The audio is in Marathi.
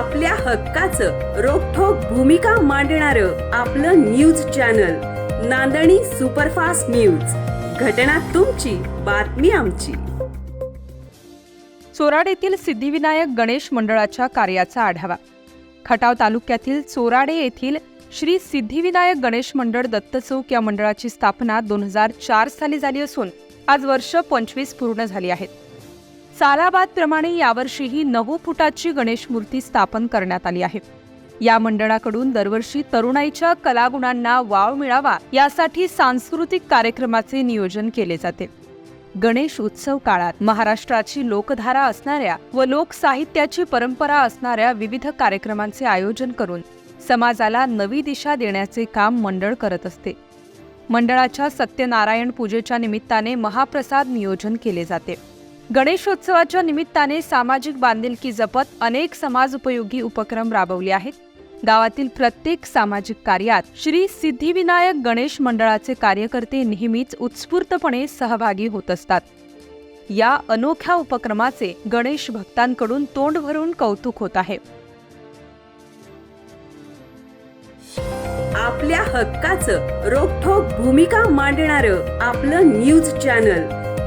आपल्या हक्काचं रोखोक भूमिका मांडणार आपलं news channel Nandani superfast news. घटना तुमची बातमी आमची. चोराड येथील सिद्धिविनायक गणेश मंडळाच्या कार्याचा आढावा. खटाव तालुक्यातील चोराडे येथील श्री सिद्धिविनायक गणेश मंडळ दत्त चौक या मंडळाची स्थापना दोन हजार चार साली झाली असून आज वर्ष पंचवीस पूर्ण झाली आहेत. सालाबादप्रमाणे यावर्षीही नऊ फुटाची गणेश मूर्ती स्थापन करण्यात आली आहे. या मंडळाकडून दरवर्षी तरुणाईच्या कलागुणांना वाव मिळावा यासाठी सांस्कृतिक कार्यक्रमाचे नियोजन केले जाते. गणेश उत्सव काळात महाराष्ट्राची लोकधारा असणाऱ्या व लोकसाहित्याची परंपरा असणाऱ्या विविध कार्यक्रमांचे आयोजन करून समाजाला नवी दिशा देण्याचे काम मंडळ करत असते. मंडळाच्या सत्यनारायण पूजेच्या निमित्ताने महाप्रसाद नियोजन केले जाते. गणेशोत्सवाच्या निमित्ताने सामाजिक बांधिलकी जपत अनेक समाज उपयोगी उपक्रम राबवले आहेत. गावातील प्रत्येक सामाजिक कार्यात श्री सिद्धिविनायक गणेश मंडळाचे कार्यकर्ते नेहमीच उत्स्फूर्तपणे सहभागी होत असतात. या अनोख्या उपक्रमाचे गणेश भक्तांकडून तोंड भरून कौतुक होत आहे. आपल्या हक्काचं रोखोक भूमिका मांडणार आपलं news channel.